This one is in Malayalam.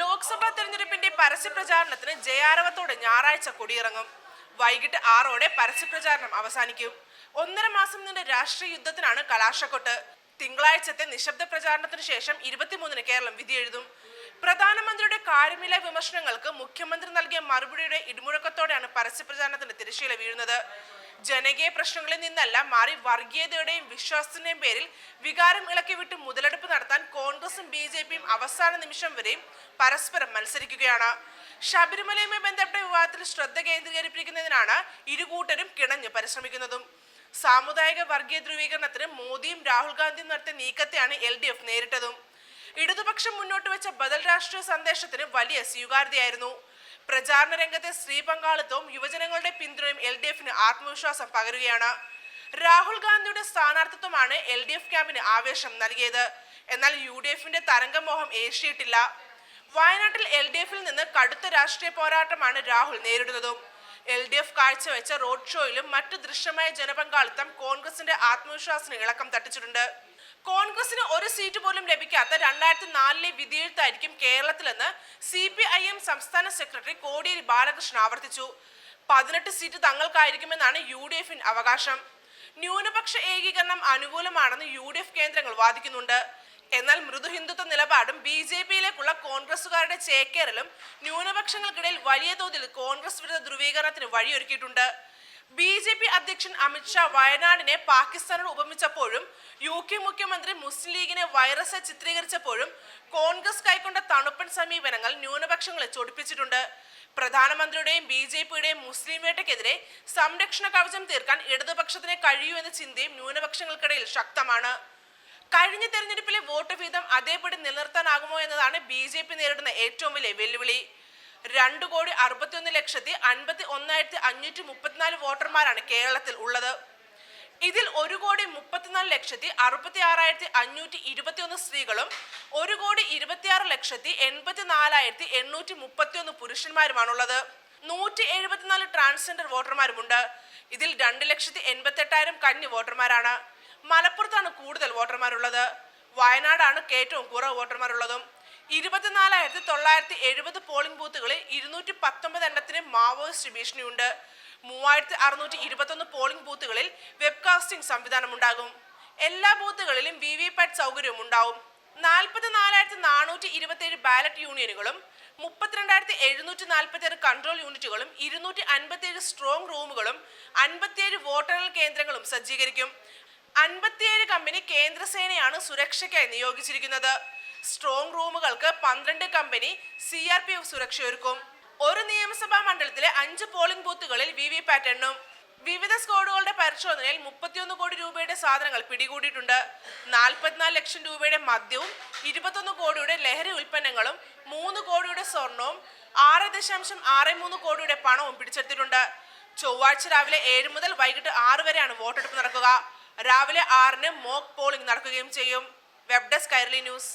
ലോക്സഭാ തെരഞ്ഞെടുപ്പിന്റെ പരസ്യപ്രചാരണത്തിന് ജയാരവത്തോടെ ഞായറാഴ്ച കൊടിയിറങ്ങും. വൈകിട്ട് ആറോടെ പരസ്യപ്രചാരണം അവസാനിക്കും. ഒന്നര മാസം നീണ്ട രാഷ്ട്രീയ യുദ്ധത്തിനാണ് കലാശക്കൊട്ട്. തിങ്കളാഴ്ചത്തെ നിശബ്ദ പ്രചാരണത്തിന് ശേഷം ഇരുപത്തിമൂന്നിന് കേരളം വിധിയെഴുതും. പ്രധാനമന്ത്രിയുടെ കാര്യമില്ല വിമർശനങ്ങൾക്ക് മുഖ്യമന്ത്രി നൽകിയ മറുപടിയുടെ ഇടിമുഴക്കത്തോടെയാണ് പരസ്യപ്രചാരണത്തിന് തിരശീല വീഴുന്നത്. ജനകീയ പ്രശ്നങ്ങളിൽ നിന്നല്ല മാറി വർഗീയതയുടെയും വിശ്വാസത്തിന്റെയും പേരിൽ വികാരം ഇളക്കി വിട്ട് മുതലെടുപ്പ് കോൺഗ്രസും ബി ജെ പിയും അവസാന നിമിഷം വരെയും പരസ്പരം മത്സരിക്കുകയാണ്. ശബരിമലയുമായി ബന്ധപ്പെട്ട വിവാദത്തിൽ ശ്രദ്ധ കേന്ദ്രീകരിപ്പിക്കുന്നതിനാണ് ഇരുകൂട്ടരും കിണഞ്ഞ് പരിശ്രമിക്കുന്നതും. സാമുദായിക വർഗീയ ധ്രുവീകരണത്തിന് മോദിയും രാഹുൽ ഗാന്ധിയും നടത്തിയ നീക്കത്തെയാണ് എൽ ഡി എഫ് നേരിട്ടതും. ഇടതുപക്ഷം മുന്നോട്ട് വെച്ച ബദൽ രാഷ്ട്രീയ സന്ദേശത്തിന് വലിയ സ്വീകാര്യതയായിരുന്നു. പ്രചാരണ രംഗത്തെ സ്ത്രീ പങ്കാളിത്തവും യുവജനങ്ങളുടെ പിന്തുണയും എൽ ഡി എഫിന് ആത്മവിശ്വാസം പകരുകയാണ്. രാഹുൽ ഗാന്ധിയുടെ സ്ഥാനാർത്ഥിത്വമാണ് എൽ ഡി എഫ് ക്യാമ്പിന് ആവേശം നൽകിയത്. എന്നാൽ യു ഡി എഫിന്റെ തരംഗമോഹം ഏഷ്യയിട്ടില്ല വയനാട്ടിൽ എൽ ഡി എഫിൽ നിന്ന് കടുത്ത രാഷ്ട്രീയ പോരാട്ടമാണ് രാഹുൽ നേരിടുന്നതും. എൽ ഡി എഫ് കാഴ്ചവെച്ച റോഡ് ഷോയിലും മറ്റു ദൃശ്യമായ ജനപങ്കാളിത്തം കോൺഗ്രസിന്റെ ആത്മവിശ്വാസത്തിന് ഇളക്കം തട്ടിച്ചിട്ടുണ്ട്. കോൺഗ്രസിന് ഒരു സീറ്റ് പോലും ലഭിക്കാത്ത രണ്ടായിരത്തി നാലിലെ വിധിയെഴുത്തായിരിക്കും കേരളത്തിലെന്ന് സി പി ഐ എം സംസ്ഥാന സെക്രട്ടറി കോടിയേരി ബാലകൃഷ്ണൻ ആവർത്തിച്ചു. പതിനെട്ട് സീറ്റ് തങ്ങൾക്കായിരിക്കുമെന്നാണ് യു ഡി എഫിന് അവകാശം. ന്യൂനപക്ഷ ഏകീകരണം അനുകൂലമാണെന്ന് യു ഡി എഫ് കേന്ദ്രങ്ങൾ വാദിക്കുന്നുണ്ട്. എന്നാൽ മൃദു ഹിന്ദുത്വ നിലപാടും ബി ജെ പിയിലേക്കുള്ള കോൺഗ്രസുകാരുടെ ചേക്കേറലും ന്യൂനപക്ഷങ്ങൾക്കിടയിൽ വലിയ തോതിൽ കോൺഗ്രസ് വിരുദ്ധ ധ്രുവീകരണത്തിന് വഴിയൊരുക്കിയിട്ടുണ്ട്. ബി ജെ പി അധ്യക്ഷൻ അമിത്ഷാ വയനാടിനെ പാകിസ്ഥാനോട് ഉപമിച്ചപ്പോഴും യു കെ മുഖ്യമന്ത്രി മുസ്ലിം ലീഗിനെ വൈറസ് ചിത്രീകരിച്ചപ്പോഴും കോൺഗ്രസ് കൈക്കൊണ്ട തണുപ്പൻ സമീപനങ്ങൾ ന്യൂനപക്ഷങ്ങളെ ചൊടിപ്പിച്ചിട്ടുണ്ട്. പ്രധാനമന്ത്രിയുടെയും ബി ജെ പിയുടെയും മുസ്ലിം വേട്ടയ്ക്കെതിരെ സംരക്ഷണ കവചം തീർക്കാൻ ഇടതുപക്ഷത്തിന് കഴിയൂ എന്ന ചിന്തയും ന്യൂനപക്ഷങ്ങൾക്കിടയിൽ ശക്തമാണ്. കഴിഞ്ഞ തെരഞ്ഞെടുപ്പിലെ വോട്ട് വീതം അതേപടി നിലനിർത്താനാകുമോ എന്നതാണ് ബി ജെ പി നേരിടുന്ന ഏറ്റവും വലിയ വെല്ലുവിളി. രണ്ട് കോടി അറുപത്തിയൊന്ന് ലക്ഷത്തി അൻപത്തി ഒന്നായിരത്തി അഞ്ഞൂറ്റി മുപ്പത്തിനാല് വോട്ടർമാരാണ് കേരളത്തിൽ ഉള്ളത്. ഇതിൽ ഒരു കോടി മുപ്പത്തിനാല് ലക്ഷത്തി അറുപത്തി ആറായിരത്തി അഞ്ഞൂറ്റി ഇരുപത്തിയൊന്ന് സ്ത്രീകളും ഒരു കോടി ഇരുപത്തിയാറ് ലക്ഷത്തി എൺപത്തി നാലായിരത്തി എണ്ണൂറ്റി മുപ്പത്തിയൊന്ന് പുരുഷന്മാരുമാണുള്ളത്. നൂറ്റി എഴുപത്തിനാല് ട്രാൻസ്ജെൻഡർ വോട്ടർമാരുമുണ്ട്. ഇതിൽ രണ്ട് ലക്ഷത്തി എൺപത്തെട്ടായിരം കന്നി വോട്ടർമാരാണ്. മലപ്പുറത്താണ് കൂടുതൽ വോട്ടർമാരുള്ളത്. വയനാടാണ് ഏറ്റവും കുറവ് വോട്ടർമാരുള്ളതും. ഇരുപത്തിനാലായിരത്തി തൊള്ളായിരത്തി എഴുപത് പോളിംഗ് ബൂത്തുകളിൽ ഇരുന്നൂറ്റി പത്തൊമ്പത് എണ്ണത്തിന് മാവോയിസ്റ്റ് ഭീഷണിയുണ്ട് മൂവായിരത്തി അറുന്നൂറ്റി ഇരുപത്തൊന്ന് പോളിംഗ് ബൂത്തുകളിൽ വെബ്കാസ്റ്റിംഗ് സംവിധാനം ഉണ്ടാകും എല്ലാ ബൂത്തുകളിലും വി വി പാറ്റ് സൗകര്യവും ഉണ്ടാവും. നാൽപ്പത്തി നാലായിരത്തി നാനൂറ്റി ഇരുപത്തി ഏഴ് ബാലറ്റ് യൂണിയനുകളും മുപ്പത്തിരണ്ടായിരത്തി എഴുന്നൂറ്റി നാൽപ്പത്തി ആറ് കൺട്രോൾ യൂണിറ്റുകളും ഇരുന്നൂറ്റി അൻപത്തി ഏഴ് സ്ട്രോങ് റൂമുകളും അൻപത്തിയേഴ് വോട്ടെണ്ണൽ കേന്ദ്രങ്ങളും സജ്ജീകരിക്കും. അൻപത്തിയേഴ് കമ്പനി കേന്ദ്രസേനയാണ് സുരക്ഷയ്ക്കായി നിയോഗിച്ചിരിക്കുന്നത്. സ്ട്രോങ് റൂമുകൾക്ക് പന്ത്രണ്ട് company C R P F സുരക്ഷയൊരുക്കും. ഒരു നിയമസഭാ മണ്ഡലത്തിലെ അഞ്ച് പോളിംഗ് ബൂത്തുകളിൽ വി വി പാറ്റ് എണ്ണും വിവിധ സ്കോഡുകളുടെ പരിശോധനയിൽ മുപ്പത്തിയൊന്ന് കോടി രൂപയുടെ സാധനങ്ങൾ പിടികൂടിയിട്ടുണ്ട്. നാൽപ്പത്തിനാല് ലക്ഷം രൂപയുടെ മദ്യവും ഇരുപത്തൊന്ന് കോടിയുടെ ലഹരി ഉൽപ്പന്നങ്ങളും മൂന്ന് കോടിയുടെ സ്വർണവും ആറ് ദശാംശം ആറ് മൂന്ന് കോടിയുടെ പണവും പിടിച്ചെടുത്തിട്ടുണ്ട്. ചൊവ്വാഴ്ച രാവിലെ ഏഴ് മുതൽ വൈകിട്ട് ആറ് വരെയാണ് വോട്ടെടുപ്പ് നടക്കുക. രാവിലെ ആറിന് മോക്ക് പോളിംഗ് നടക്കുകയും ചെയ്യും. Web desk Kairali news